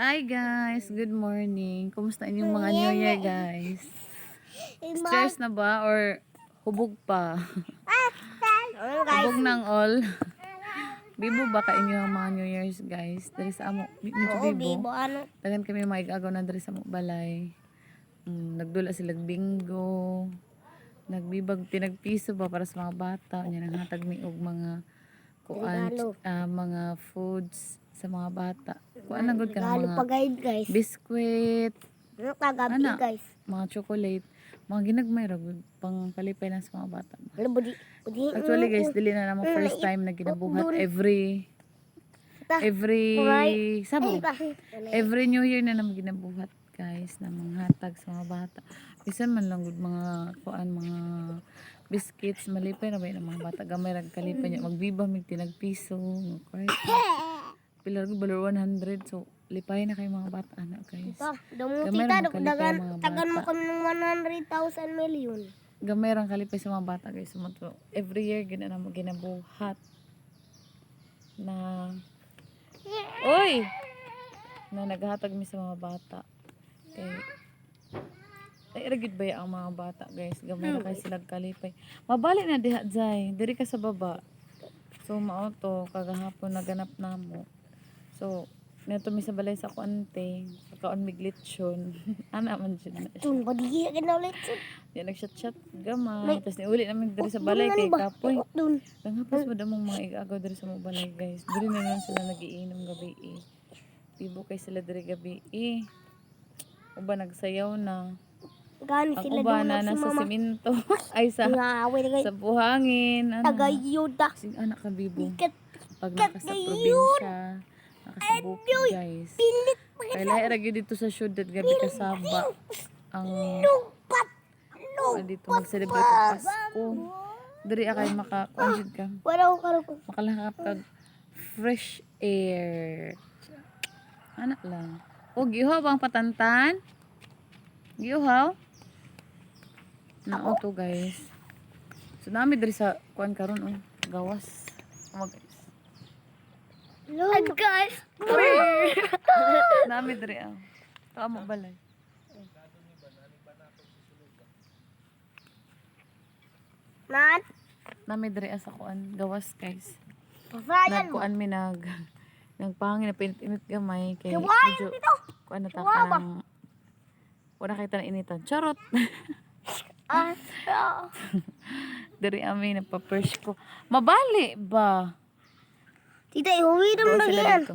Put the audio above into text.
Hi guys, good morning. Kumusta inyong mga New Year guys? Stress na ba or hubog pa? Guys? hubog ng all. Bibo ba ka inyo ang mga New Year's guys? Dari sa amo, medyo Oo, bibo. bibo. Ano? Dagan kami maigagaw na dari sa amo balay. Mm, nagdula sila bingo. Nagbibag pinagpiso ba para sa mga bata. Nya nang hatag mi og mga kuan ah, mga foods sa mga bata. Kuan lang gud ka ng Regalo mga pa guys guys. biskwit, Ano kagabi Ana. guys? mga chocolate, mga ginagmay ra gud pang palipay lang sa mga bata. Ano budi? Budi. Actually guys, dili na namo first time na ginabuhat every every sabo. Every New Year na naman ginabuhat guys na mga hatag sa mga bata. Bisan man lang gud mga kuan mga biscuits malipay na ba mga bata gamay ra kalipay niya magbiba mig tinag piso okay. Pilar ko balor 100 so lipay na kay mga bata ana guys. Pa, damo tita, dagan, tagan mo kami ng 100,000 million. Gamay ra kalipay sa mga bata guys. Sumato every year gina na mo ginabuhat na Oy! Na naghatag mi sa mga bata. Kay ay ragid ba ang mga bata guys gamay ra kay sila kalipay mabali na diha jay diri ka sa baba so mao to kagahapon naganap namo so neto mi sa balay sa kuante kaon mig lechon ana man jud na. Tun, budi ka na ulit. Di nag-chat-chat gamay. Tapos niuli namin diri sa balay kay kapoy. Tun. Nangapos mo damong mga igagaw diri sa mga balay guys. Diri na lang sila nagiinom gabi eh. Pibo kay sila diri gabi eh. Uba nagsayaw na. Gani Ang sila uba na nasa mama. simento. Ay sa guys. sa buhangin. Ano? Tagayuda. Sing anak ka bibo. Pag naka sa probinsya. Naka sa bukid guys. Kaya lahi ra gyud dito sa syudad gabi kasaba. Ang ah, dito mag-celebrate ang Pasko. Diri akay maka kuan jud ka. Ko. makalahap kag fresh air. Anak lang. O, giuhaw bang patantan? Giuhaw? Na to guys. So, nami diri sa kuan karon oh. Gawas. Oh, guys. Lord. guys. Nami diri ah. Kaamo balay. Nat. Nami diri sa kuan gawas guys. Pasayan mo. Nagkuan mi nag nagpangin na pinit-init gamay kay medyo kuan na ta kanang wala kay tan initan. Charot. Ah. ah. Dari amin nagpa-persh ko. Mabali ba? Tita, ihuwi Doon naman sila yan. dito.